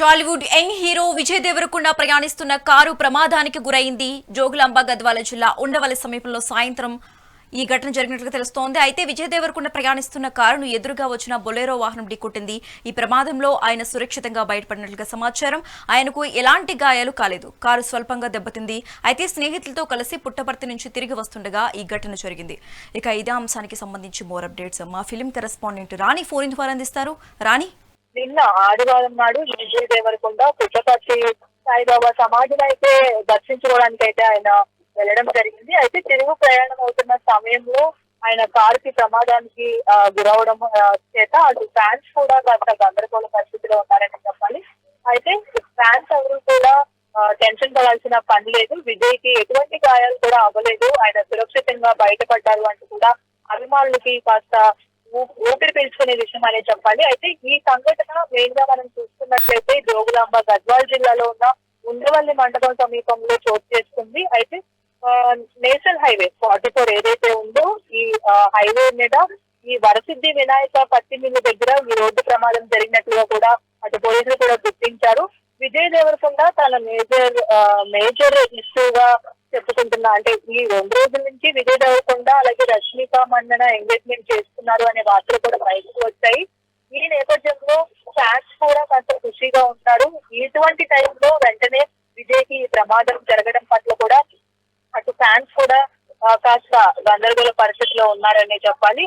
Tollywood young hero Vijay Deverakonda ప్రయాణిస్తున్న car ప్రమాదానికి గురైంది. జోగులాంబ గద్వాల జిల్లా ఉండవల్లి సమీపంలో సాయంత్రం ఈ ఘటన జరిగినట్లుగా తెలుస్తోంది. అయితే విజయ్ దేవరకొండ ప్రయాణిస్తున్న కారును ఎదురుగా వచ్చిన బొలేరో వాహనం ఢీకొట్టింది. ఈ ప్రమాదంలో ఆయన సురక్షితంగా బయటపడినట్లుగా సమాచారం. ఆయనకు ఎలాంటి గాయాలు కాలేదు. కారు స్వల్పంగా దెబ్బతింది. అయితే స్నేహితులతో కలిసి పుట్టపర్తి నుంచి తిరిగి వస్తుండగా ఈ ఘటన జరిగింది. ఇక ఇదే అంశానికి సంబంధించి మోర్ అప్డేట్స్. మా ఫిలిం కరెస్పాండెంట్ రాణి ఫోన్ ద్వారా అందిస్తారు. రాణి? నిన్న ఆదివారం నాడు విజయ్ దేవరకొండ పుట్టపర్తి సాయిబాబా సమాధిని అయితే దర్శించుకోవడానికి అయితే ఆయన వెళ్ళడం జరిగింది. అయితే తిరుగు ప్రయాణం అవుతున్న సమయంలో ఆయన కారుకి ప్రమాదానికి గురవడం చేత అటు ఫ్యాన్స్ కూడా కాస్త గందరగోళ పరిస్థితిలో ఉన్నారని చెప్పాలి. అయితే ఫ్యాన్స్ ఎవరు కూడా టెన్షన్ పడాల్సిన పని లేదు. విజయ్కి ఎటువంటి గాయాలు కూడా అవ్వలేదు. ఆయన సురక్షితంగా బయటపడ్డారు అంటూ కూడా అభిమానులకి కాస్త ఊపిరి పీల్చుకునే విషయం అనేది చెప్పాలి. అయితే ఈ సంఘటన మెయిన్గా మనం చూసుకున్నట్లయితే జోగులాంబ గద్వాల్ జిల్లాలో ఉన్న ఉండవల్లి మండపం సమీపంలో చోటు చేసుకుంది. అయితే ఆ, నేషనల్ హైవే ఫార్టీ ఫోర్ ఏదైతే ఉందో ఈ హైవే మీద ఈ వరసిద్ధి వినాయక పత్తి మిల్లు దగ్గర ఈ రోడ్డు ప్రమాదం జరిగినట్లుగా కూడా అటు పోలీసులు కూడా గుర్తించారు. విజయ్ దేవరకొండ తన మేజర్ మేజర్ ఇష్యూగా చెప్పుకుంటున్నా. అంటే ఈ రెండు రోజుల నుంచి విజయ్ దేవరకొండ అలాగే రష్మిక మందన ఎంగేజ్మెంట్ చేస్తున్నారు అనే వార్తలు కూడా బయటకు వచ్చాయి. ఈ నేపథ్యంలో ఫ్యాన్స్ కూడా కాస్త ఖుషిగా ఉంటారు ఇటువంటి టైంలో వెంటనే విజయ్కి ప్రమాదం జరగడం పట్ల కూడా అటు ఫ్యాన్స్ కూడా కాస్త గందరగోళ పరిస్థితిలో ఉన్నారనే చెప్పాలి.